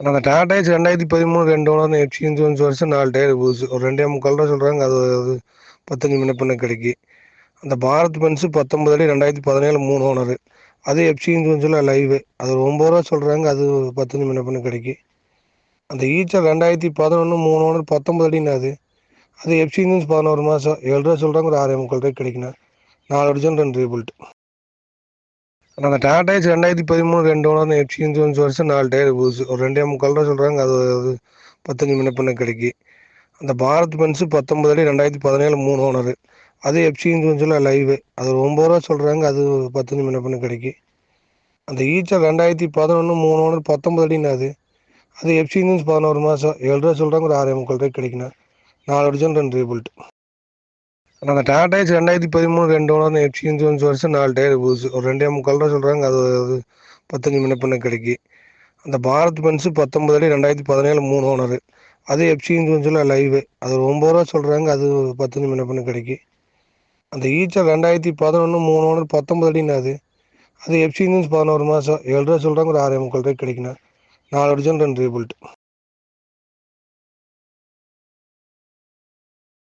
அந்த டாடா ஏஜ் ரெண்டாயிரத்தி பதிமூணு ரெண்டு ஒன்று எஃப்சி இன்சூரன்ஸ் வருஷம் நாலு டயர் புதுசு ஒரு ரெண்டே முக்கால் ரூபா சொல்கிறாங்க அது அது பத்தஞ்சு முன்ன கிடைக்கி. அந்த பாரத் பென்ஸு பத்தொம்பது அடி ரெண்டாயிரத்தி பதினேழு மூணு ஓனரு அது எஃப்சி இன்சூரன்ஸில் லைவு அது ஒரு ஒம்பது ரூபா சொல்கிறாங்க அது பத்தஞ்சு முன்ன கிடைக்கி. அந்த ஈச்சர் ரெண்டாயிரத்தி பதினொன்று மூணு ஓனர் பத்தொம்பது அடின்னு அது. அது எஃப்சி இன்சூரன்ஸ் பதினோரு மாதம் ஏழு ரூபா சொல்கிறாங்க ஒரு ஆறே முக்கால் ரூபாய் கிடைக்கணும் நாலு வருஷம் ரெண்டு ரீபுல்ட் அந்த டாடா ஏஸ் ரெண்டாயிரத்தி பதிமூணு ரெண்டு ஓனர் எஃப்சி இன்சூரன்ஸ் வருஷம் நாலு டயர் புதுசு. ஒரு ரெண்டே முக்கால் ரூபா சொல்கிறாங்க அது அது பத்தஞ்சு முன்ன கிடைக்கி. அந்த பாரத் பென்ஸு பத்தொம்பது அடி ரெண்டாயிரத்தி பதினேழு மூணு ஓனரு. அது எஃப்சி இன்சூரன்ஸில் லைவு. அது ஒரு ஒம்பது ரூபா சொல்கிறாங்க அது பத்தஞ்சு முன்ன கிடைக்கி. அந்த ஈச்சர் ரெண்டாயிரத்தி பதினொன்று மூணு ஓனர் பத்தொம்பது அடின்னு அது. அது எஃப்சி இன்சூரன்ஸ் பதினோரு மாதம் ஏழு ரூபா சொல்கிறாங்க ஒரு ஆறே முக்கால் ரூபாய் கிடைக்கணும் நாலு வருஷம் ரெண்டு ரீபுல்ட் அந்த டாடா ஏஜ் ரெண்டாயிரத்தி பதிமூணு ரெண்டு ஒன்று எஃப்சி இன்சூரன்ஸ் வருஷம் நாலு டயர் புதுசு ஒரு ரெண்டே முக்கால் ரூபா சொல்கிறாங்க அது அது பத்தஞ்சு முன்ன பண்ண கிடைக்கி. அந்த பாரத் பென்ஸு பத்தொம்பது அடி ரெண்டாயிரத்தி பதினேழு மூணு ஓனரு அது எஃப்சி இன்சூரன்ஸில் லைவு அது ஒம்பது ரூபா சொல்கிறாங்க அது பத்தஞ்சு முன்ன பண்ண கிடைக்கி. அந்த ஈச்சர் ரெண்டாயிரத்தி பதினொன்று மூணு ஓனர் பத்தொம்பது அடின்னு அது. அது எஃப்சி பதினோரு மாதம் ஏழு ரூபா சொல்கிறாங்க ஒரு ஆறே முக்கால் ரூபாய்க்கு கிடைக்கணும் நாலு வருஷம் ரெண்டு ரீபில்ட்